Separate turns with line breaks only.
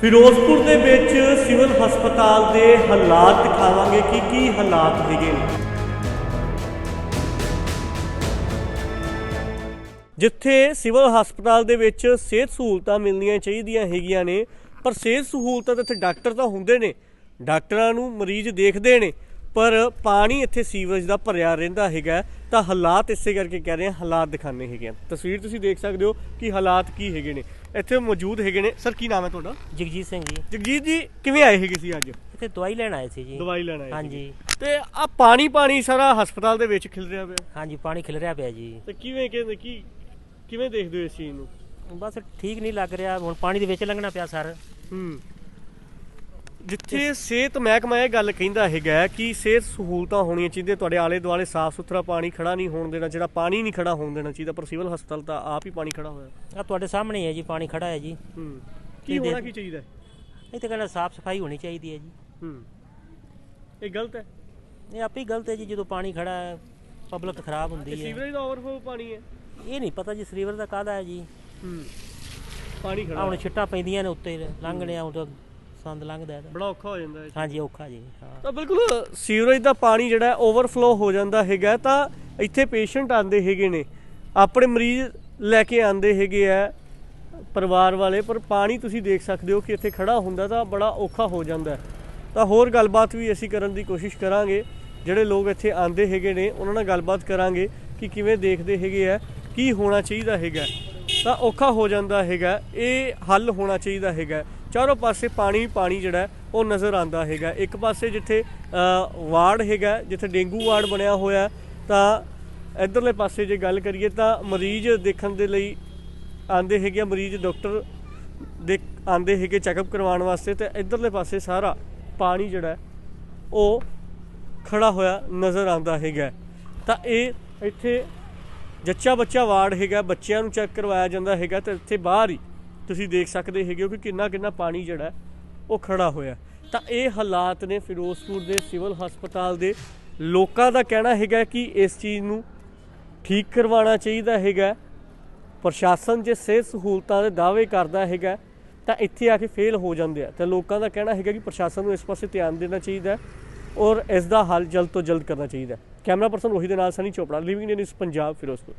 ਫਿਰੋਜ਼ਪੁਰ ਦੇ ਵਿੱਚ ਸਿਵਲ ਹਸਪਤਾਲ ਦੇ ਹਾਲਾਤ ਦਿਖਾਵਾਂਗੇ ਕਿ ਕੀ ਹਾਲਾਤ ਹੈਗੇ ਨੇ। ਜਿੱਥੇ ਸਿਵਲ ਹਸਪਤਾਲ ਦੇ ਵਿੱਚ ਸਿਹਤ ਸਹੂਲਤਾਂ ਮਿਲਣੀਆਂ ਚਾਹੀਦੀਆਂ ਹੈਗੀਆਂ ਨੇ, ਪਰ ਸਿਹਤ ਸਹੂਲਤਾਂ ਤਾਂ ਇੱਥੇ ਡਾਕਟਰ ਤਾਂ ਹੁੰਦੇ ਨੇ। ਡਾਕਟਰਾਂ ਨੂੰ ਮਰੀਜ਼ ਦੇਖਦੇ ਨੇ। ਪਰ ਪਾਣੀ ਇੱਥੇ ਸੀਵਰੇਜ ਦਾ ਭਰਿਆ ਰਹਿੰਦਾ ਹੈਗਾ ਤਾਂ ਹਾਲਾਤ ਇਸੇ ਕਰਕੇ ਕਹਿ ਰਹੇ ਹਾਂ ਹਾਲਾਤ ਦਿਖਾਣੇ ਹੈਗੇ ਆ। ਤਸਵੀਰ ਤੁਸੀਂ ਦੇਖ ਸਕਦੇ ਹੋ ਕਿ ਹਾਲਾਤ ਕੀ ਹੈਗੇ ਨੇ। ਇੱਥੇ ਮੌਜੂਦ ਹੈਗੇ ਨੇ। ਸਰ ਕੀ ਨਾਮ ਹੈ ਤੁਹਾਡਾ?
ਜਗਜੀਤ ਸਿੰਘ ਜੀ।
ਜਗਜੀਤ ਜੀ ਕਿਵੇਂ ਆਏ ਹੈਗੇ ਸੀ ਅੱਜ?
ਇੱਥੇ ਦਵਾਈ ਲੈਣ ਆਏ ਸੀ ਜੀ।
ਦਵਾਈ ਲੈਣ ਆਏ
ਹਾਂਜੀ।
ਤੇ ਆ ਪਾਣੀ ਪਾਣੀ ਸਾਰਾ ਹਸਪਤਾਲ ਦੇ ਵਿੱਚ ਖਿਲ ਰਿਹਾ ਪਿਆ?
ਹਾਂਜੀ ਪਾਣੀ ਖਿਲ ਰਿਹਾ ਪਿਆ ਜੀ।
ਤੇ ਕਿਵੇਂ ਕਹਿੰਦੇ ਕੀ ਕਿਵੇਂ ਦੇਖਦੇ ਹੋ ਇਸ ਚੀਜ਼ ਨੂੰ?
ਬਸ ਠੀਕ ਨਹੀਂ ਲੱਗ ਰਿਹਾ। ਹੁਣ ਪਾਣੀ ਦੇ ਵਿੱਚ ਲੰਘਣਾ ਪਿਆ ਸਰ।
ਹੂੰ। ਜਿੱਥੇ ਸਿਹਤ ਮਹਿਕਮਾ ਇਹ ਗੱਲ ਕਹਿੰਦਾ ਹੈਗਾ ਕਿ ਸਿਹਤ ਸਹੂਲਤਾਂ ਹੋਣੀਆਂ ਚਾਹੀਦੀਆਂ ਤੁਹਾਡੇ ਆਲੇ ਦੁਆਲੇ ਸਾਫ਼ ਸੁਥਰਾ ਪਾਣੀ ਖੜਾ ਨਹੀਂ ਹੋਣ ਦੇਣਾ ਜਿਹੜਾ ਪਾਣੀ ਨਹੀਂ ਖੜਾ ਹੋਣ ਦੇਣਾ ਚਾਹੀਦਾ ਪਰ ਸਿਵਲ ਹਸਪਤਾਲ ਤਾਂ ਆਪ ਹੀ ਪਾਣੀ ਖੜਾ ਹੋਇਆ।
ਆ ਤੁਹਾਡੇ ਸਾਹਮਣੇ ਹੀ ਜੀ ਪਾਣੀ ਖੜਾ ਹੈ ਜੀ।
ਹੂੰ। ਕੀ
ਇਹ
ਹੋਣਾ ਕੀ ਚਾਹੀਦਾ? ਹੈ?
ਇੱਥੇ ਕਹਿੰਦਾ ਸਾਫ਼ ਸਫ਼ਾਈ ਹੋਣੀ ਚਾਹੀਦੀ ਹੈ ਜੀ।
ਹੂੰ। ਇਹ ਗਲਤ ਹੈ?
ਇਹ ਆਪੇ ਹੀ ਗਲਤ ਹੈ ਜੀ ਜਦੋਂ ਪਾਣੀ ਖੜਾ ਹੈ ਪਬਲਿਕ ਖਰਾਬ
ਇਹ
ਹੁੰਦੀ ਹੈ।
ਸੀਵਰੇਜ ਦਾ ਓਵਰਫਲੋ ਪਾਣੀ ਹੈ?
ਇਹ ਨਹੀਂ ਪਤਾ ਜੀ ਸਰੀਵਰ ਦਾ ਕਾਹਦਾ ਹੈ ਜੀ।
ਹੂੰ। ਪਾਣੀ ਖੜਾ
ਹੁਣ। ਛਿੱਟਾਂ ਪੈਂਦੀਆਂ ਨੇ ਉੱਤੇ ਲੰਘਣੇ ਆ ਉਹ ਸੰਦ ਲੰਘਦਾ ਹੈ ਤਾਂ।
ਬੜਾ ਔਖਾ ਹੋ ਜਾਂਦਾ ਹੈ
ਹਾਂਜੀ ਔਖਾ ਜੀ ਹਾਂ।
ਤਾਂ ਬਿਲਕੁਲ ਸੀਵਰੇਜ ਦਾ ਪਾਣੀ ਜਿਹੜਾ ਓਵਰਫਲੋ ਹੋ ਜਾਂਦਾ ਹੈਗਾ ਤਾਂ ਇੱਥੇ ਪੇਸ਼ੈਂਟ ਆਂਦੇ ਹੈਗੇ ਨੇ। ਆਪਣੇ ਮਰੀਜ਼ ਲੈ ਕੇ ਆਂਦੇ ਹੈਗੇ ਆ ਪਰਿਵਾਰ ਵਾਲੇ ਪਰ ਪਾਣੀ ਤੁਸੀਂ ਦੇਖ ਸਕਦੇ ਹੋ ਕਿ ਇੱਥੇ ਖੜਾ ਹੁੰਦਾ ਤਾਂ ਬੜਾ ਔਖਾ ਹੋ ਜਾਂਦਾ ਹੈ। ਤਾਂ ਹੋਰ ਗੱਲਬਾਤ ਵੀ ਅਸੀਂ ਕਰਨ ਦੀ ਕੋਸ਼ਿਸ਼ ਕਰਾਂਗੇ। ਜਿਹੜੇ ਲੋਕ ਇੱਥੇ ਆਂਦੇ ਹੈਗੇ ਨੇ ਉਹਨਾਂ ਨਾਲ ਗੱਲਬਾਤ ਕਰਾਂਗੇ ਕਿ ਕਿਵੇਂ ਦੇਖਦੇ ਹੈਗੇ ਆ ਕੀ ਹੋਣਾ ਚਾਹੀਦਾ ਹੈਗਾ ਤਾਂ ਔਖਾ ਹੋ ਜਾਂਦਾ ਹੈਗਾ। ਇਹ ਹੱਲ ਹੋਣਾ ਚਾਹੀਦਾ ਹੈਗਾ। ਚਾਰੋਂ ਪਾਸੇ ਪਾਣੀ ਪਾਣੀ ਜਿਹੜਾ ਉਹ ਨਜ਼ਰ ਆਂਦਾ ਹੈਗਾ। ਇੱਕ ਪਾਸੇ ਜਿੱਥੇ ਵਾਰਡ ਹੈਗਾ, ਜਿੱਥੇ ਡੇਂਗੂ ਵਾਰਡ ਬਣਿਆ ਹੋਇਆ, ਤਾਂ ਇਧਰਲੇ ਪਾਸੇ ਜੇ ਗੱਲ ਕਰੀਏ ਤਾਂ ਮਰੀਜ਼ ਦੇਖਣ ਦੇ ਲਈ ਆਂਦੇ ਹੈਗੇ ਆ। ਮਰੀਜ਼ ਡਾਕਟਰ ਦੇ ਆਂਦੇ ਹੈਗੇ ਚੈੱਕਅਪ ਕਰਵਾਉਣ ਵਾਸਤੇ ਤੇ ਇਧਰਲੇ ਪਾਸੇ ਸਾਰਾ ਪਾਣੀ ਜਿਹੜਾ ਉਹ ਖੜਾ ਹੋਇਆ ਨਜ਼ਰ ਆਂਦਾ ਹੈਗਾ। ਤਾਂ ਇਹ ਇੱਥੇ ਜੱਚਾ ਬੱਚਾ ਵਾਰਡ ਹੈਗਾ, ਬੱਚਿਆਂ ਨੂੰ ਚੈੱਕ ਕਰਵਾਇਆ ਜਾਂਦਾ ਹੈਗਾ ਤੇ ਇੱਥੇ ਬਾਹਰ ਹੀ ਤੁਸੀਂ ਦੇਖ ਸਕਦੇ ਹੈਗੇ ਹੋ ਕਿ ਕਿੰਨਾ ਕਿੰਨਾ ਪਾਣੀ ਜਿਹੜਾ ਉਹ ਖੜਾ ਹੋਇਆ ਤਾਂ ਇਹ ਹਾਲਾਤ ਨੇ ਫਿਰੋਜ਼ਪੁਰ ਦੇ ਸਿਵਲ ਹਸਪਤਾਲ ਦੇ ਲੋਕਾਂ ਦਾ ਕਹਿਣਾ ਹੈਗਾ ਕਿ ਇਸ ਚੀਜ਼ ਨੂੰ ਠੀਕ ਕਰਵਾਉਣਾ ਚਾਹੀਦਾ ਹੈਗਾ। ਪ੍ਰਸ਼ਾਸਨ ਜੇ ਸਿਹਤ ਸਹੂਲਤਾਂ ਦੇ ਦਾਅਵੇ ਕਰਦਾ ਹੈਗਾ, ਤਾਂ ਇੱਥੇ ਆ ਕੇ ਫੇਲ ਹੋ ਜਾਂਦੇ ਆ। ਤੇ ਲੋਕਾਂ ਦਾ ਕਹਿਣਾ ਹੈਗਾ ਕਿ ਪ੍ਰਸ਼ਾਸਨ ਨੂੰ ਇਸ ਪਾਸੇ ਧਿਆਨ ਦੇਣਾ ਚਾਹੀਦਾ ਔਰ ਇਸ ਦਾ ਹੱਲ ਜਲਦ ਤੋਂ ਜਲਦ ਕਰਨਾ ਚਾਹੀਦਾ ਕੈਮਰਾ ਪਰਸਨ ਰੋਹੀ ਦੇ ਨਾਲ ਸਨੀ ਚੋਪੜਾ ਲਿਵਿੰਗ ਇਨ ਇਸ ਪੰਜਾਬ ਫਿਰੋਜ਼ਪੁਰ।